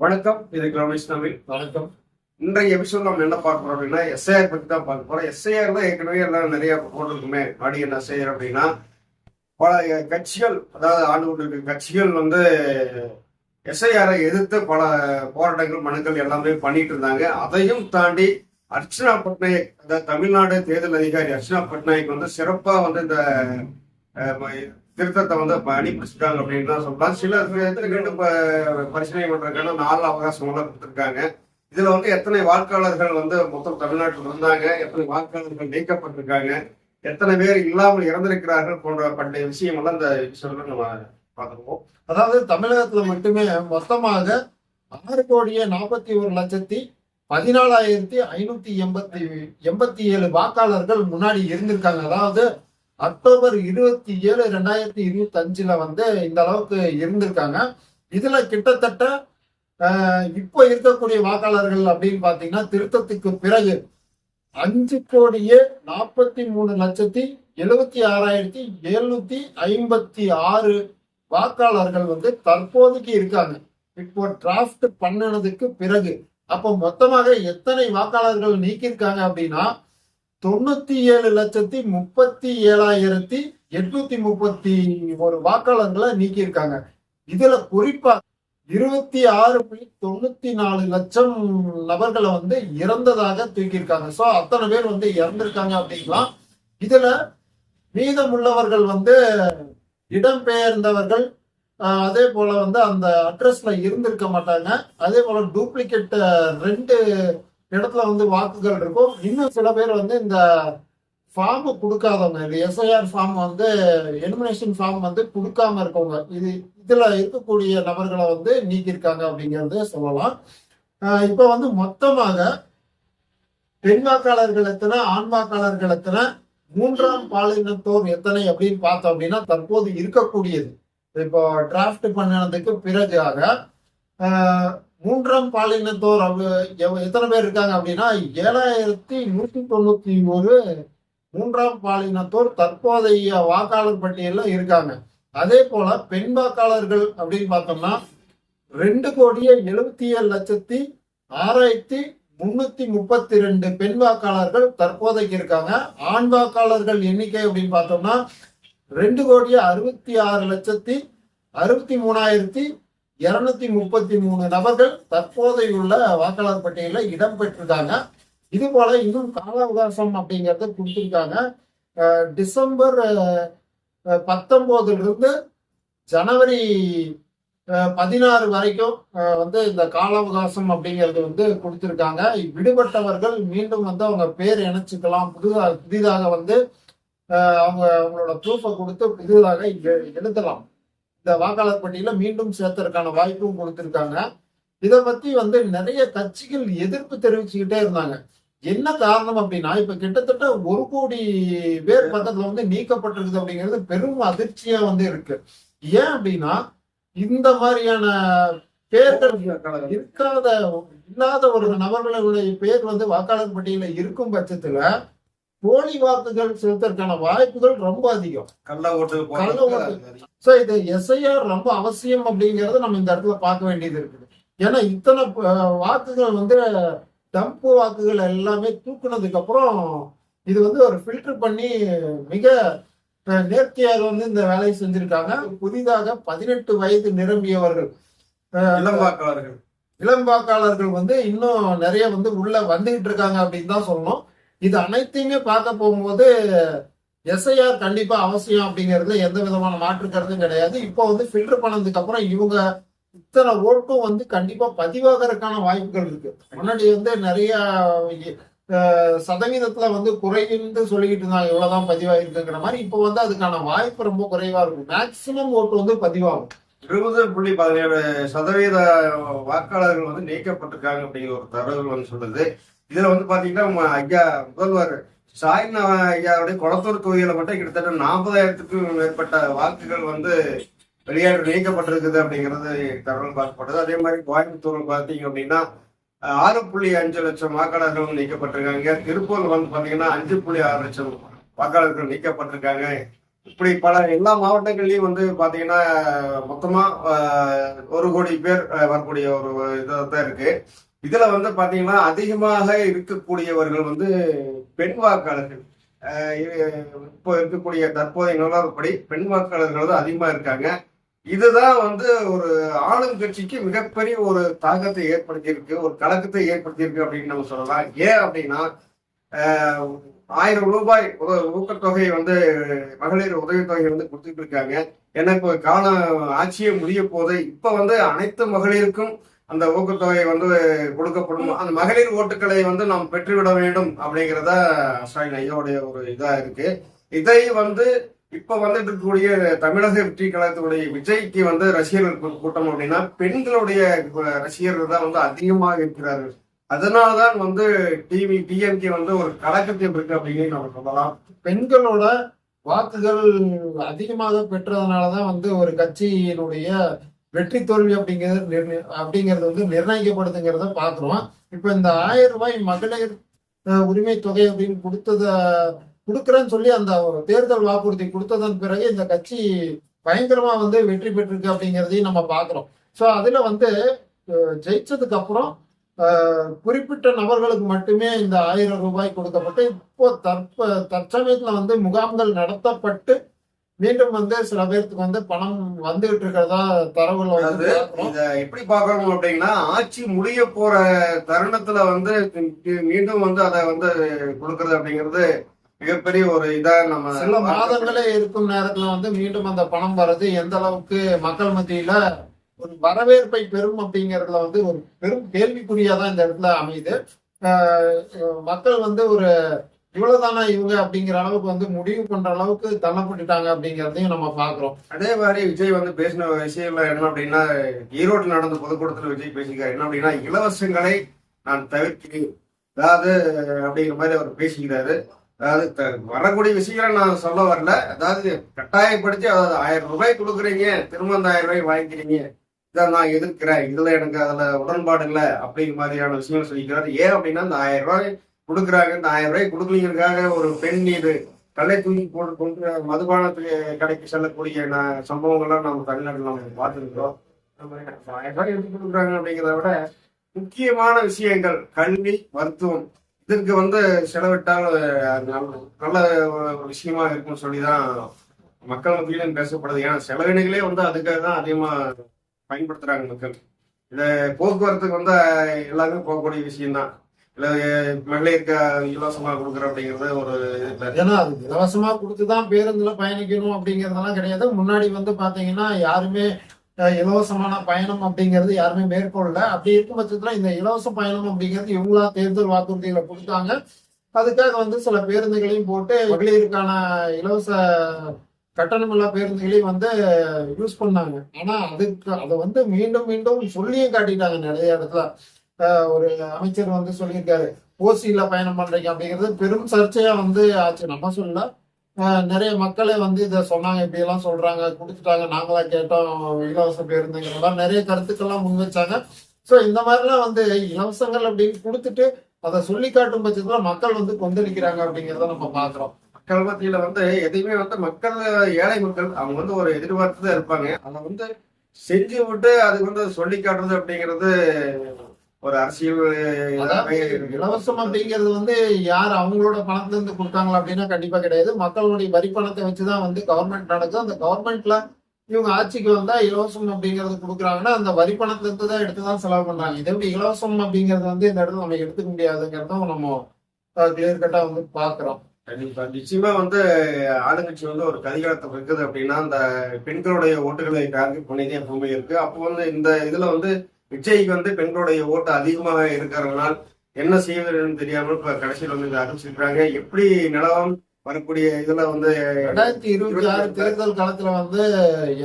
வணக்கம் இது ரமேஷ் தமிழ். வணக்கம். இன்றைய எபிசோட் நம்ம என்ன பார்க்க போறோம் அப்படின்னா எஸ்ஐஆர் பத்தி தான் பார்க்க போறோம். எஸ்ஐஆர் தான் ஏற்கனவே எல்லாம் நிறைய போட்டிருக்குமே. அடி என்ன செய்யற அப்படின்னா பல கட்சிகள் அதாவது ஆண்டு கொண்டிருக்க கட்சிகள் வந்து எஸ்ஐஆரை எதிர்த்து பல போராட்டங்கள் மனுக்கள் எல்லாமே பண்ணிட்டு இருந்தாங்க. அதையும் தாண்டி அர்ச்சனா பட்நாயக் அதாவது தமிழ்நாடு தேர்தல் அதிகாரி அர்ச்சனா பட்நாயக் வந்து சிறப்பா வந்து இந்த திருத்தத்தை வந்து அனுப்பிச்சுட்டாங்க அப்படின்னு தான் சொல்லலாம் சில இடத்துக்கு பரிசீலனை பண்றதுக்கான நாலு அவகாசம் எல்லாம் கொடுத்துருக்காங்க. இதுல வந்து எத்தனை வாக்காளர்கள் வந்து மொத்தம் தமிழ்நாட்டில் இருந்தாங்க? எத்தனை வாக்காளர்கள் நீக்கப்பட்டிருக்காங்க? எத்தனை பேர் இல்லாமல் இறந்திருக்கிறார்கள் போன்ற பண்டைய விஷயம் எல்லாம் இந்த எபிசோட்ல நம்ம பார்த்துருவோம் அதாவது தமிழகத்துல மட்டுமே மொத்தமாக ஆறு கோடியே நாற்பத்தி ஒரு லட்சத்தி பதினாலாயிரத்தி ஐநூத்தி எண்பத்தி எண்பத்தி ஏழு வாக்காளர்கள் முன்னாடி இருந்திருக்காங்க. அதாவது அக்டோபர் இருபத்தி ஏழு ரெண்டாயிரத்தி இருபத்தி அஞ்சுல வந்து இந்த அளவுக்கு இருந்திருக்காங்க. இதுல கிட்டத்தட்ட இப்போ இருக்கக்கூடிய வாக்காளர்கள் அப்படின்னு பாத்தீங்கன்னா திருத்தத்துக்கு பிறகு அஞ்சு கோடியே நாற்பத்தி மூணு லட்சத்தி எழுபத்தி ஆறாயிரத்தி எழுநூத்தி ஐம்பத்தி ஆறு வாக்காளர்கள் வந்து தற்போதைக்கு இருக்காங்க. இப்போ டிராஃப்ட் பண்ணினதுக்கு பிறகு அப்போ மொத்தமாக எத்தனை வாக்காளர்கள் நீக்கியிருக்காங்க அப்படின்னா தொண்ணூத்தி ஏழு லட்சத்தி முப்பத்தி ஏழாயிரத்தி எட்நூத்தி முப்பத்தி ஒரு வாக்காளர்களை நீக்கியிருக்காங்க. இதுல குறிப்பா இருபத்தி ஆறு புள்ளி தொண்ணூத்தி நாலு லட்சம் நபர்களை வந்து இறந்ததாக தூக்கியிருக்காங்க. சோ அத்தனை பேர் வந்து இறந்திருக்காங்க அப்படிங்கலாம் இதுல மீதமுள்ளவர்கள் வந்து இடம்பெயர்ந்தவர்கள் அதே போல வந்து அந்த அட்ரஸ்ல இருந்திருக்க மாட்டாங்க. அதே போல டூப்ளிகேட் ரெண்டு இடத்துல வந்து வாக்குகள் இருக்கும். இன்னும் சில பேர் வந்து இந்த ஃபார்ம் கொடுக்காதவங்க இந்த எஸ்ஐஆர் ஃபார்ம் வந்து எலிமினேஷன் ஃபார்ம் வந்து கொடுக்காம இருக்கவங்க இது இதுல இருக்கக்கூடிய நபர்களை வந்து நீக்கியிருக்காங்க அப்படிங்கிறது சொல்லலாம். இப்போ இப்ப வந்து மொத்தமாக பெண் வாக்காளர்கள் எத்தனை ஆண் வாக்காளர்கள் எத்தனை மூன்றாம் பாலினத்தோர் எத்தனை அப்படின்னு பார்த்தோம் அப்படின்னா தற்போது இருக்கக்கூடியது. இப்போ டிராஃப்ட் பண்ணதுக்கு பிறகாக மூன்றாம் பாலினத்தோர் எவ- எத்தனை பேர் இருக்காங்க அப்படின்னா ஏழாயிரத்தி நூத்தி தொண்ணூத்தி ஒரு மூன்றாம் பாலினத்தோர் தற்போதைய வாக்காளர் பட்டியலில் இருக்காங்க. அதே போல பெண் வாக்காளர்கள் அப்படின்னு பார்த்தோம்னா ரெண்டு கோடியே எழுபத்தி ஏழு லட்சத்தி ஆறாயிரத்தி முன்னூத்தி முப்பத்தி ரெண்டு பெண் வாக்காளர்கள் தற்போதைக்கு இருக்காங்க. ஆண் வாக்காளர்கள் எண்ணிக்கை அப்படின்னு பார்த்தோம்னா ரெண்டு கோடியே அறுபத்தி ஆறு லட்சத்தி அறுபத்தி மூணாயிரத்தி இருநூத்தி முப்பத்தி மூணு நபர்கள் தற்போதையுள்ள வாக்காளர் பட்டியலில் இடம்பெற்றிருக்காங்க இது போல இன்னும் கால அவகாசம் அப்படிங்கறத கொடுத்திருக்காங்க. டிசம்பர் அஹ், பத்தொன்பதுல இருந்து ஜனவரி பதினாறு வரைக்கும் வந்து இந்த கால அவகாசம் அப்படிங்கிறது வந்து கொடுத்திருக்காங்க. விடுபட்டவர்கள் மீண்டும் வந்து அவங்க பேர் இணைச்சுக்கலாம். புதுதாக புதிதாக வந்து அவங்க அவங்களோட ப்ரூஃபை கொடுத்து புதிதாக எழுதலாம். இந்த வாக்காளர் பட்டியல மீண்டும் சேர்த்தறதுக்கான வாய்ப்பும் கொடுத்திருக்காங்க. இதை பத்தி வந்து நிறைய கட்சிகள் எதிர்ப்பு தெரிவிச்சுக்கிட்டே இருந்தாங்க. என்ன காரணம் அப்படின்னா இப்ப கிட்டத்தட்ட ஒரு கோடி பேர் பக்கத்துல வந்து நீக்கப்பட்டிருக்குது அப்படிங்கிறது பெரும் அதிர்ச்சியா வந்து இருக்கு. ஏன் அப்படின்னா இந்த மாதிரியான பேர்கள் இருக்காத இல்லாத ஒரு நபர்களுடைய பேர் வந்து வாக்காளர் பட்டியல இருக்கும் பட்சத்துல போலி வாக்குகள் செலுத்துறதுக்கான வாய்ப்புகள் ரொம்ப அதிகம். கள்ள ஓட்டு. கள்ள போடுறது சோ இது எஸ்ஐஆர் ரொம்ப அவசியம் அப்படிங்கறத நம்ம இந்த இடத்துல பார்க்க வேண்டியது இருக்குது. ஏன்னா இத்தனை வாக்குகள் வந்து டம்ப் வாக்குகள் எல்லாமே தூக்குனதுக்கு அப்புறம் இது வந்து ஒரு ஃபில்டர் பண்ணி மிக நேர்த்தியாக வந்து இந்த வேலையை செஞ்சிருக்காங்க. புதிதாக பதினெட்டு வயது நிரம்பியவர்கள். இளம் வாக்காளர்கள். இளம் வாக்காளர்கள் வந்து இன்னும் நிறைய வந்து உள்ள வந்துகிட்டு இருக்காங்க அப்படின்னு தான் சொல்லணும். இது அனைத்தையுமே பார்க்க போகும்போது எஸ்ஐஆர் கண்டிப்பா அவசியம் அப்படிங்கிறது எந்த விதமான மாற்று கருத்தும் கிடையாது. இப்போ வந்து ஃபில்டர் பண்ணதுக்கு அப்புறம் இவங்க இத்தனை ஓட்டும் வந்து கண்டிப்பா பதிவாகிறதுக்கான வாய்ப்புகள் இருக்கு. முன்னாடி வந்து நிறைய சதவீதத்துல வந்து குறைந்து சொல்லிக்கிட்டு இருந்தாங்க. இவ்வளவுதான் பதிவாயிருக்குங்கிற மாதிரி இப்போ வந்து அதுக்கான வாய்ப்பு ரொம்ப குறைவா இருக்கும் மேக்சிமம் ஓட்டு வந்து பதிவாகும். இருபது புள்ளி பதினேழு சதவீத வாக்காளர்கள் வந்து நீக்கப்பட்டிருக்காங்க அப்படிங்கிற ஒரு தரவுகள் வந்து சொல்லுது. இதுல வந்து பாத்தீங்கன்னா ஐயா முதல்வர் சாய்னா ஐயாவுடைய குளத்தூர் தொகுதியில மட்டும் கிட்டத்தட்ட நாற்பதாயிரத்துக்கும் மேற்பட்ட வாக்குகள் வந்து வெளியாடு நீக்கப்பட்டிருக்குது அப்படிங்கிறது தகவல் பார்க்கப்படுது. அதே மாதிரி கோயம்புத்தூர் பார்த்தீங்க அப்படின்னா ஆறு புள்ளி அஞ்சு லட்சம் வாக்காளர்கள் நீக்கப்பட்டிருக்காங்க. திருப்பூர் வந்து பாத்தீங்கன்னா அஞ்சு புள்ளி ஆறு லட்சம் வாக்காளர்கள் நீக்கப்பட்டிருக்காங்க. இப்படி பல எல்லா மாவட்டங்கள்லயும் வந்து பாத்தீங்கன்னா மொத்தமா ஒரு கோடி பேர் வரக்கூடிய ஒரு இதாக தான் இருக்கு. இதுல வந்து பாத்தீங்கன்னா அதிகமாக இருக்கக்கூடியவர்கள் வந்து பெண் வாக்காளர்கள். இப்போ இருக்கக்கூடிய தற்போதைய நிலவரப்படி பெண் வாக்காளர்கள் தான் அதிகமா இருக்காங்க. இதுதான் வந்து ஒரு ஆளும் கட்சிக்கு மிகப்பெரிய ஒரு தாக்கத்தை ஏற்படுத்தியிருக்கு ஒரு கலக்கத்தை ஏற்படுத்தியிருக்கு அப்படின்னு நம்ம சொல்லலாம். ஏன் அப்படின்னா ஆயிரம் ரூபாய் உத- வந்து மகளிர் உதவித்தொகை வந்து கொடுத்துட்டு இருக்காங்க. ஏன்னா இப்போ கால ஆட்சியே முடிய போது இப்ப வந்து அனைத்து மகளிருக்கும் அந்த ஊக்கத்தொகை வந்து கொடுக்கப்படும்? அந்த மகளிர் ஓட்டுக்களை வந்து நாம் பெற்றுவிட வேண்டும் அப்படிங்கிறத ஸ்டாலின் ஐயாவுடைய ஒரு இதா இருக்கு. இதை வந்து இப்ப வந்துட்டு இருக்கக்கூடிய தமிழக வெற்றி கழகத்துடைய விஜய்க்கு வந்து ரசிகர்கள் கூட்டம் அப்படின்னா பெண்களுடைய ரசிகர்கள் தான் வந்து அதிகமாக இருக்கிறார்கள். அதனாலதான் வந்து டிவி டிஎம்கே வந்து ஒரு கலக்கத்தை இருக்கு அப்படின்னு நம்ம சொல்லலாம். பெண்களோட வாக்குகள் அதிகமாக பெற்றதுனாலதான் வந்து ஒரு கட்சியினுடைய வெற்றி தோல்வி அப்படிங்கிறது நிர்ணய- அப்படிங்கிறது வந்து நிர்ணயிக்கப்படுதுங்கிறத பாக்குறோம் இப்ப இந்த ஆயிரம் ரூபாய் மகளிர் உரிமை தொகை அப்படின்னு கொடுத்தத கொடுக்குறேன்னு சொல்லி அந்த தேர்தல் வாக்குறுதி கொடுத்ததன் பிறகு இந்த கட்சி பயங்கரமா வந்து வெற்றி பெற்றிருக்கு அப்படிங்கிறதையும் நம்ம பாக்குறோம் ஸோ அதுல வந்து ஜெயிச்சதுக்கு அப்புறம் குறிப்பிட்ட நபர்களுக்கு மட்டுமே இந்த ஆயிரம் ரூபாய் கொடுக்கப்பட்டு இப்போ தற்ப தற்சமயத்துல வந்து முகாம்கள் நடத்தப்பட்டு மீண்டும் வந்து சில பேர்த்துக்கு வந்து பணம் வந்துகிட்டு இருக்கிறதா தரவுல வந்து எப்படி பார்க்கணும் அப்படின்னா ஆட்சி முடிய போற தருணத்துல வந்து மீண்டும் வந்து அதை வந்து கொடுக்கறது அப்படிங்கிறது மிகப்பெரிய ஒரு இதா நம்ம சில மாதங்களே இருக்கும் நேரத்துல வந்து மீண்டும் அந்த பணம் வர்றது எந்த அளவுக்கு மக்கள் மத்தியில ஒரு வரவேற்பை பெறும் அப்படிங்கறதுல வந்து ஒரு பெரும் கேள்விக்குறியா தான் இந்த இடத்துல அமையுது. மக்கள் வந்து ஒரு இவ்வளவுதானா இவங்க அப்படிங்கிற அளவுக்கு வந்து முடிவு பண்ற அளவுக்கு தள்ளப்பட்டுட்டாங்க அப்படிங்கறதையும் நம்ம பாக்குறோம் அதே மாதிரி விஜய் வந்து பேசின விஷயம்ல என்ன அப்படின்னா ஈரோட்டில் நடந்த பொதுக்கூட்டத்தில் விஜய் பேசிக்கிறார் என்ன அப்படின்னா இலவசங்களை நான் தவிர்க்கிறேன். அதாவது அப்படிங்கிற மாதிரி அவர் பேசிக்கிறாரு. அதாவது த- வரக்கூடிய விஷயங்களை நான் சொல்ல வரல. அதாவது கட்டாயப்படுத்தி அதாவது ஆயிரம் ரூபாய் கொடுக்குறீங்க திரும்ப அந்த ஆயிரம் ரூபாய் வாங்கிக்கிறீங்க. இதை நான் எதிர்க்கிறேன். இதுல எனக்கு அதுல உடன்பாடு இல்லை அப்படிங்கிற மாதிரியான விஷயங்கள் சொல்லிக்கிறாரு. ஏன் அப்படின்னா அந்த ஆயிரம் ரூபாய் கொடுக்குறாங்க. இந்த ஆயிரம் ரூபாய் கொடுக்கலங்கிறதுக்காக ஒரு பெண் இது கல்லை தூக்கி போட்டு கொண்டு மதுபானத்துக்கு கடைக்கு செல்லக்கூடிய சம்பவங்கள்லாம் நம்ம தமிழ்நாட்டில் நம்ம பார்த்துருக்கிறோம். ஆயிரம் ரூபாய் எடுத்து கொடுக்குறாங்க அப்படிங்கிறத விட முக்கியமான விஷயங்கள் கல்வி மருத்துவம். இதற்கு வந்து செலவிட்டால் நல்ல- ஒரு விஷயமா இருக்கும்னு சொல்லி தான் மக்கள் மத்தியிலும் பேசப்படுது. ஏன்னா செலவினங்களே வந்து அதுக்காக தான் அதிகமாக பயன்படுத்துறாங்க மக்கள். இதை போக்குவரத்துக்கு வந்து எல்லாருமே போகக்கூடிய விஷயம்தான். மகளிருக்கு இலவசமா கொடுக்குற அப்படிங்கிறது ஒரு ஏன்னா அது இலவசமா கொடுத்துதான் பேருந்துல பயணிக்கணும் அப்படிங்கறதெல்லாம் கிடையாது. முன்னாடி வந்து பாத்தீங்கன்னா யாருமே இலவசமான பயணம் அப்படிங்கிறது யாருமே மேற்கொள்ளல. அப்படி இருக்கும் பட்சத்துல இந்த இலவச பயணம் அப்படிங்கிறது இவங்களா தேர்தல் வாக்குறுதிகளை கொடுத்தாங்க. அதுக்காக வந்து சில பேருந்துகளையும் போட்டு மகளிருக்கான இலவச கட்டணமில்லா பேருந்துகளையும் வந்து யூஸ் பண்ணாங்க. ஆனா அதுக்கு அதை வந்து மீண்டும் மீண்டும் சொல்லியும் காட்டிட்டாங்க நிறைய இடத்துல. ஒரு அமைச்சர் வந்து சொல்லியிருக்காரு. ஓசியில பயணம் பண்றீங்க அப்படிங்கிறது பெரும் சர்ச்சையா வந்து ஆச்சு. நம்ம சொல்லல. நிறைய மக்களே வந்து இதை சொன்னாங்க இப்படி எல்லாம் சொல்றாங்க கொடுத்துட்டாங்க நாங்களா கேட்டோம் இலவச பேருந்துங்கிற நிறைய கருத்துக்கள்லாம் முன் வச்சாங்க. ஸோ இந்த மாதிரிலாம் வந்து இலவசங்கள் அப்படின்னு கொடுத்துட்டு அதை சொல்லி காட்டும் பட்சத்துல மக்கள் வந்து கொந்தளிக்கிறாங்க அப்படிங்கிறத நம்ம பாக்குறோம் மக்கள் மத்தியில வந்து எதையுமே வந்து மக்கள் ஏழை மக்கள் அவங்க வந்து ஒரு எதிர்பார்த்து தான் இருப்பாங்க. அதை வந்து செஞ்சு விட்டு அதுக்கு வந்து சொல்லி காட்டுறது அப்படிங்கிறது ஒரு அரசியல் இலவசம் அப்படிங்கிறது வந்து யார் அவங்களோட பணத்துல இருந்து கொடுத்தாங்களா அப்படின்னா கண்டிப்பா கிடையாது. மக்களுடைய வரி பணத்தை வச்சுதான் வந்து கவர்மெண்ட் நடக்குது. அந்த கவர்மெண்ட்ல இவங்க ஆட்சிக்கு வந்தா இலவசம் அப்படிங்கறது கொடுக்குறாங்கன்னா அந்த வரி பணத்துல இருந்து தான் எடுத்துதான் செலவு பண்றாங்க. இதை விட இலவசம் அப்படிங்கறது வந்து இந்த இடத்துல நம்ம எடுத்துக்க முடியாதுங்கிறதும் நம்ம கிளியர் கட்டா வந்து பாக்குறோம். கண்டிப்பா. நிச்சயமா வந்து ஆளுங்கட்சி வந்து ஒரு கதிகாலத்தை இருக்குது அப்படின்னா அந்த பெண்களுடைய ஓட்டுகளை டார்கெட் பண்ணிதான் எப்பவுமே இருக்கு. அப்போ வந்து இந்த இதுல வந்து விஜய்க்கு வந்து பெண்களுடைய ஓட்டு அதிகமாக இருக்கிறதுனால் என்ன செய்வதுன்னு தெரியாமல் இப்ப கடைசியில் வந்து இதை அறிவிச்சிருக்காங்க எப்படி நிலவரம் வரக்கூடிய இதுல வந்து ரெண்டாயிரத்தி இருபத்தி ஆறு தேர்தல் காலத்துல வந்து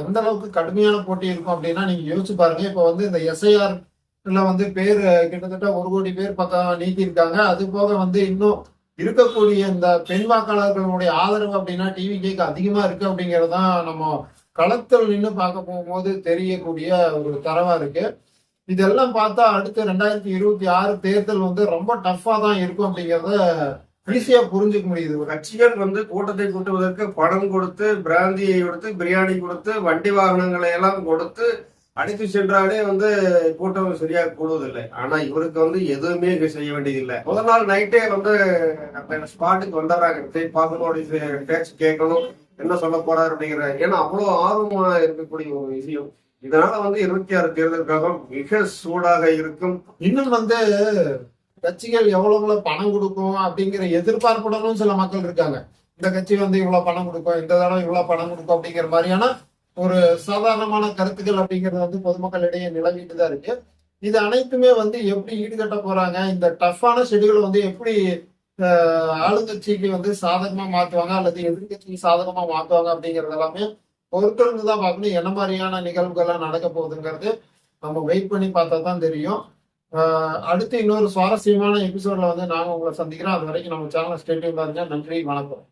எந்த அளவுக்கு கடுமையான போட்டி இருக்கும் அப்படின்னா நீங்க யோசிச்சு பாருங்க. இப்ப வந்து இந்த எஸ்ஐஆர் வந்து பேர் கிட்டத்தட்ட ஒரு கோடி பேர் பக்கம் நீக்கியிருக்காங்க. அது போக வந்து இன்னும் இருக்கக்கூடிய இந்த பெண் வாக்காளர்களுடைய ஆதரவு அப்படின்னா டிவி கேக்கு அதிகமா இருக்கு அப்படிங்கறதுதான் நம்ம களத்தில் நின்று பார்க்க போகும்போது தெரியக்கூடிய ஒரு தரவா இருக்கு. இதெல்லாம் பார்த்தா அடுத்து ரெண்டாயிரத்தி இருபத்தி ஆறு தேர்தல் வந்து ரொம்ப டஃபா தான் இருக்கும் அப்படிங்கறத ஈஸியா புரிஞ்சுக்க முடியுது. கட்சிகள் வந்து கூட்டத்தை கூட்டுவதற்கு பணம் கொடுத்து பிராந்தியை கொடுத்து பிரியாணி கொடுத்து வண்டி வாகனங்களை எல்லாம் கொடுத்து அடித்து சென்றாலே வந்து கூட்டம் சரியா கூடுவதில்லை. ஆனா இவருக்கு வந்து எதுவுமே செய்ய வேண்டியதில்லை. முதல் நாள் நைட்டே வந்து ஸ்பாட்டுக்கு வந்துடுறாங்க பார்க்கணும் பேச்சு கேட்கணும். என்ன சொல்ல போறாரு அப்படிங்கிற ஏன்னா அவ்வளவு ஆர்வமா இருக்கக்கூடிய ஒரு விஷயம். இதனால வந்து இருபத்தி ஆறு தேர்தலுக்காக மிக சூடாக இருக்கும். இன்னும் வந்து கட்சிகள் எவ்வளவு எவ்வளவு பணம் கொடுக்கும் அப்படிங்கிற எதிர்பார்ப்புடனும் சில மக்கள் இருக்காங்க. இந்த கட்சி வந்து இவ்வளவு பணம் கொடுக்கும் இந்த தடவை இவ்வளவு பணம் கொடுக்கும் அப்படிங்கிற மாதிரியான ஒரு சாதாரணமான கருத்துக்கள் அப்படிங்கிறது வந்து பொதுமக்களிடையே நிலவிட்டு தான் இருக்கு. இது அனைத்துமே வந்து எப்படி ஈடுகட்ட போறாங்க இந்த டஃப்பான ஷெடியூல் வந்து எப்படி ஆஹ், ஆளுங்கட்சிக்கு வந்து சாதகமா மாத்துவாங்க அல்லது எதிர்கட்சிக்கு சாதகமா மாத்துவாங்க அப்படிங்கறது எல்லாமே பொறுத்திருந்து தான் பார்க்கணும். என்ன மாதிரியான நிகழ்வுகள்லாம் நடக்க போகுதுங்கிறது நம்ம வெயிட் பண்ணி பார்த்தா தான் தெரியும் அடுத்து இன்னொரு சுவாரஸ்யமான எபிசோட்ல வந்து நாங்கள் உங்களை சந்திக்கிறோம். அது வரைக்கும் நம்ம சேனல் ஸ்டேட்டியும் பாருங்க நன்றி வணக்கம்.